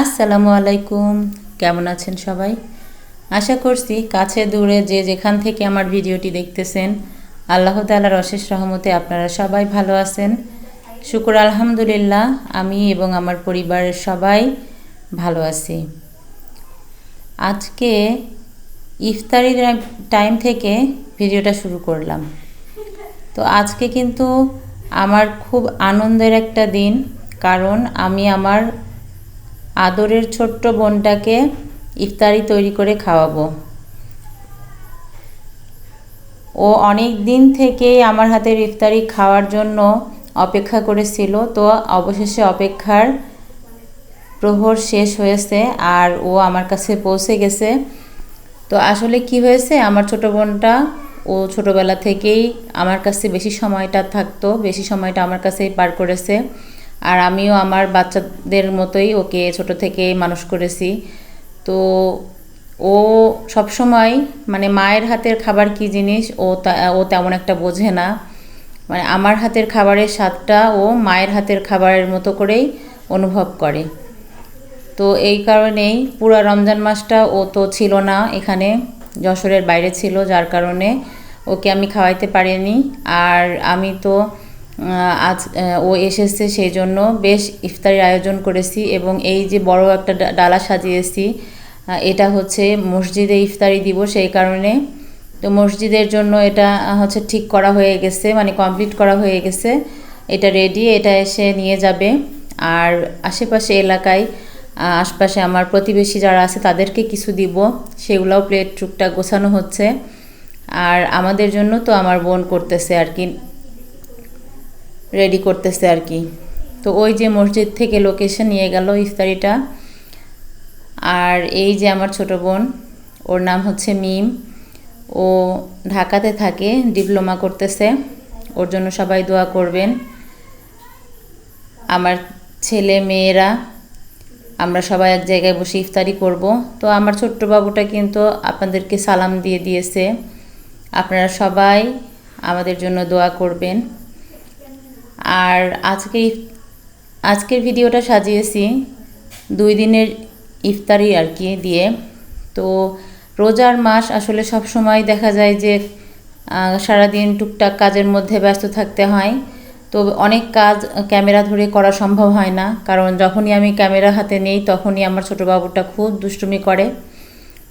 আসসালামু আলাইকুম কেমন আছেন সবাই? আশা করছি কাছে দূরে যে যেখান থেকে আমার ভিডিওটি দেখতেছেন, আল্লাহ তালার অশেষ রহমতে আপনারা সবাই ভালো আছেন। শুকুর আলহামদুলিল্লাহ, আমি এবং আমার পরিবারের সবাই ভালো আছি। আজকে ইফতারির টাইম থেকে ভিডিওটা শুরু করলাম। তো আজকে কিন্তু আমার খুব আনন্দের একটা দিন, কারণ আমি আমার আদরের ছোট্ট বোনটাকে ইফতারি তৈরি করে খাওয়াবো। ও অনেক দিন থেকেই আমার হাতের ইফতারি খাওয়ার জন্য অপেক্ষা করেছিল, তো অবশেষে অপেক্ষার প্রহর শেষ হয়েছে আর ও আমার কাছে পৌঁছে গেছে। তো আসলে কি হয়েছে? আমার ছোট বোনটা ও ছোটোবেলা থেকেই আমার কাছে বেশি সময়টা থাকতো, বেশি সময়টা আমার কাছেই পার করেছে। আর আমিও আমার বাচ্চাদের মতোই ওকে ছোট থেকে মানুষ করেছি। তো ও সব সময় মানে মায়ের হাতের খাবার কি জিনিস ও ও তেমন একটা বোঝে না। মানে আমার হাতের খাবারের স্বাদটা ও মায়ের হাতের খাবারের মতো করেই অনুভব করে। তো এই কারণেই পুরো রমজান মাসটা ও তো ছিল না এখানে, যশোরের বাইরে ছিল, যার কারণে ওকে আমি খাওয়াইতে পারিনি। আর আমি তো আজ ও এসেছে সেই জন্য বেশ ইফতারির আয়োজন করেছি এবং এই যে বড় একটা ডালা সাজিয়েছি এটা হচ্ছে মসজিদে ইফতারি দিব সেই কারণে। তো মসজিদের জন্য এটা হচ্ছে ঠিক করা হয়ে গেছে মানে কমপ্লিট করা হয়ে গেছে। এটা রেডি এটা এসে নিয়ে যাবে। আর আশেপাশে এলাকায় আশপাশে আমার প্রতিবেশী যারা আছে তাদেরকে কিছু দিব, সেগুলোও প্লেট টুকটা গোছানো হচ্ছে। আর আমাদের জন্য তো আমার বোন করতেছে আর কি। রেডি করতেছে আর কি। তো ওই যে মসজিদ থেকে লোকেশন নিয়ে গেল ইফতারিটা। আর এই যে আমার ছোট বোন, ওর নাম হচ্ছে মিম। ও ঢাকাতে থাকে, ডিপ্লোমা করতেছে। ওর জন্য সবাই দোয়া করবেন। আমার ছেলে, মেয়েরা, আমরা সবাই এক জায়গায় বসে ইফতারি করব। তো আমার ছোট্ট বাবুটা কিন্তু আপনাদেরকে সালাম দিয়ে দিয়েছে। আপনারা সবাই আমাদের জন্য দোয়া করবেন। আর আজকে আজকের ভিডিওটা সাজিয়েছি দুই দিনের ইফতারি আর কি দিয়ে। তো রোজার মাস আসলে সব সময় দেখা যায় যে সারাদিন টুকটাক কাজের মধ্যে ব্যস্ত থাকতে হয়। তো অনেক কাজ ক্যামেরা ধরে করা সম্ভব হয় না। কারণ যখনই আমি ক্যামেরা হাতে নেই, তখনই আমার ছোটো বাবুটা খুব দুষ্টুমি করে।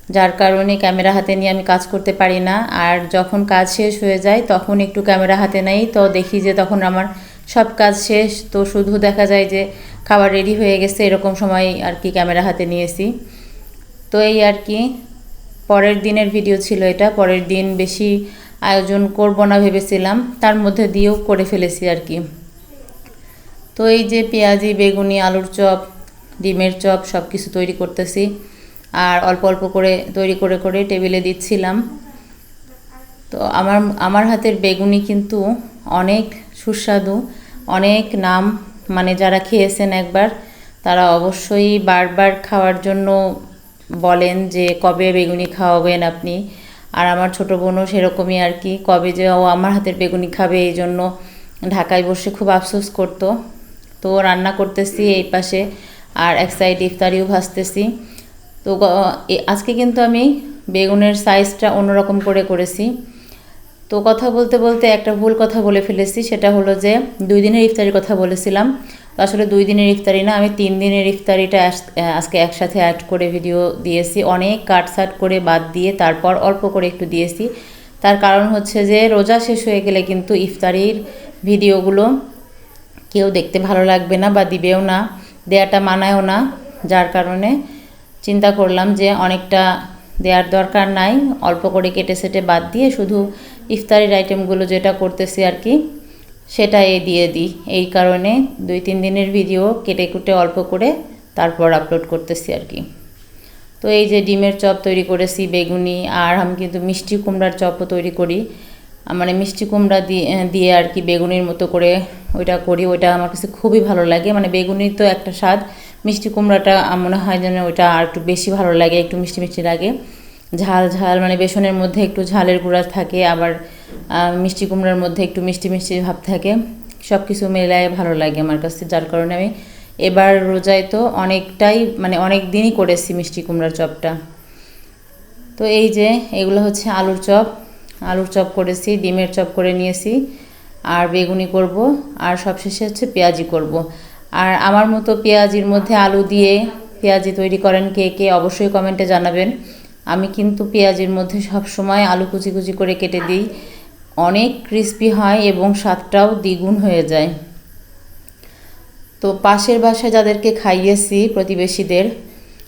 যার কারণে ক্যামেরা হাতে নিয়ে আমি কাজ করতে পারি না। আর যখন কাজ শেষ হয়ে যায়, তখন একটু ক্যামেরা হাতে নেই। তো দেখি যে তখন আমার সব কাজ শেষ, তো শুধু দেখা যায় যে খাবার রেডি হয়ে গেছে, এরকম সময় আর কি ক্যামেরা হাতে নিয়েছি। তো এই আর কি, পরের দিনের ভিডিও ছিল এটা, পরের দিন বেশি আয়োজন করব না ভেবেছিলাম, তার মধ্যে দিয়েও করে ফেলেছি আর কি। তো এই যে পেঁয়াজি, বেগুনি, আলুর চপ, ডিমের চপ সব কিছু তৈরি করতেছি, আর অল্প অল্প করে তৈরি করে করে টেবিলে দিচ্ছিলাম। তো আমার আমার হাতের বেগুনি কিন্তু অনেক সুস্বাদু, অনেক নাম মানে যারা খেয়েছেন একবার, তারা অবশ্যই বারবার খাওয়ার জন্য বলেন যে কবে বেগুনি খাওয়াবেন আপনি। আর আমার ছোটো বোনও সেরকমই আর কি, কবে যে ও আমার হাতের বেগুনি খাবে এই জন্য ঢাকায় বসে খুব আফসোস করতো। তো রান্না করতেছি এই পাশে, আর এক সাইড ইফতারিও ভাজতেছি। তো আজকে কিন্তু আমি বেগুনের সাইজটা অন্যরকম করে করেছি। তো কথা বলতে বলতে একটা ভুল কথা বলে ফেলেছি, সেটা হলো যে দুই দিনের ইফতারির কথা বলেছিলাম। আসলে দুই দিনের ইফতারি না, আমি তিন দিনের ইফতারিটা আজকে একসাথে অ্যাড করে ভিডিও দিয়েছি। অনেক কাটসাট করে বাদ দিয়ে তারপর অল্প করে একটু দিয়েছি। তার কারণ হচ্ছে যে রোজা শেষ হয়ে গেলে কিন্তু ইফতারির ভিডিওগুলো কেউ দেখতে ভালো লাগবে না বা দিবেও না, দেয়াটা মানায়ও না। যার কারণে চিন্তা করলাম যে অনেকটা দেওয়ার দরকার নাই। অল্প করে কেটে সেটে বাদ দিয়ে শুধু ইফতারির আইটেমগুলো যেটা করতেছি আর কি সেটা এ দিয়ে দিই। এই কারণে দুই, তিন দিনের ভিডিও কেটে কুটে অল্প করে তারপর আপলোড করতেছি আর কি। তো এই যে ডিমের চপ তৈরি করেছি, বেগুনি আর আমি কিন্তু মিষ্টি কুমড়ার চপও তৈরি করি। মানে মিষ্টি কুমড়া দিয়ে দিয়ে আর কি বেগুনির মতো করে ওইটা করি। ওইটা আমার কাছে খুবই ভালো লাগে। মানে বেগুনির তো একটা স্বাদ মিষ্টি কুমড়াটা মনে হয় যেন ওইটা আর একটু বেশি ভালো লাগে, একটু মিষ্টি মিষ্টি লাগে। ঝাল ঝাল মানে বেসনের মধ্যে একটু ঝালের গুঁড়া থাকে, আবার মিষ্টি কুমড়ার মধ্যে একটু মিষ্টি মিষ্টি ভাব থাকে। সব কিছু মেলায় ভালো লাগে আমার কাছে, যার কারণে আমি এবার রোজায় তো অনেকটাই মানে অনেক দিনই করেছি মিষ্টি কুমড়ার চপটা। তো এই যে, এগুলো হচ্ছে আলুর চপ। আলুর চপ করেছি, ডিমের চপ করে নিয়েছি, আর বেগুনি করব, আর সবশেষে হচ্ছে পেঁয়াজি করব। আর আমার মতো পেঁয়াজির মধ্যে আলু দিয়ে পেঁয়াজি তৈরি করেন কে কে, অবশ্যই কমেন্টে জানাবেন। আমি কিন্তু পেঁয়াজির মধ্যে সব সময় আলু কুচি কুচি করে কেটে দিই। অনেক ক্রিস্পি হয় এবং স্বাদটাও দ্বিগুণ হয়ে যায়। তো পাশের বাসায় যাদেরকে খাইয়েছি প্রতিবেশীদের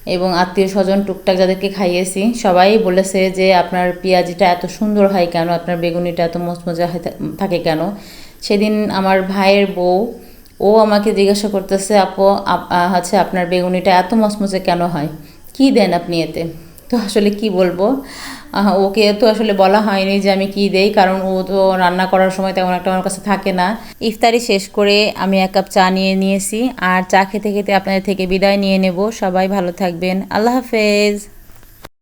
এবং আত্মীয় স্বজন টুকটাক যাদেরকে খাইয়েছি, সবাই বলেছে যে আপনার পেঁয়াজিটা এত সুন্দর হয় কেন? আপনার বেগুনিটা এত মচমচা থাকে কেন? সেদিন আমার ভাইয়ের বউ ও আমাকে জিজ্ঞাসা করতেছে, আপু হচ্ছে আপনার বেগুনিটা এত মচমচে কেন হয়? কি দেন আপনি এতে? তো আসলে কি বলব? ওকে তো আসলে বলা হয়নি যে আমি কি দেই, কারণ ও তো রান্না করার সময় তেমন একটা আমার কাছে থাকে না। ইফতারি শেষ করে আমি এক কাপ চা নিয়ে নিয়েছি, আর চা খেতে খেতে আপনাদের থেকে বিদায় নিয়ে নেব। সবাই ভালো থাকবেন। আল্লাহ হাফেজ।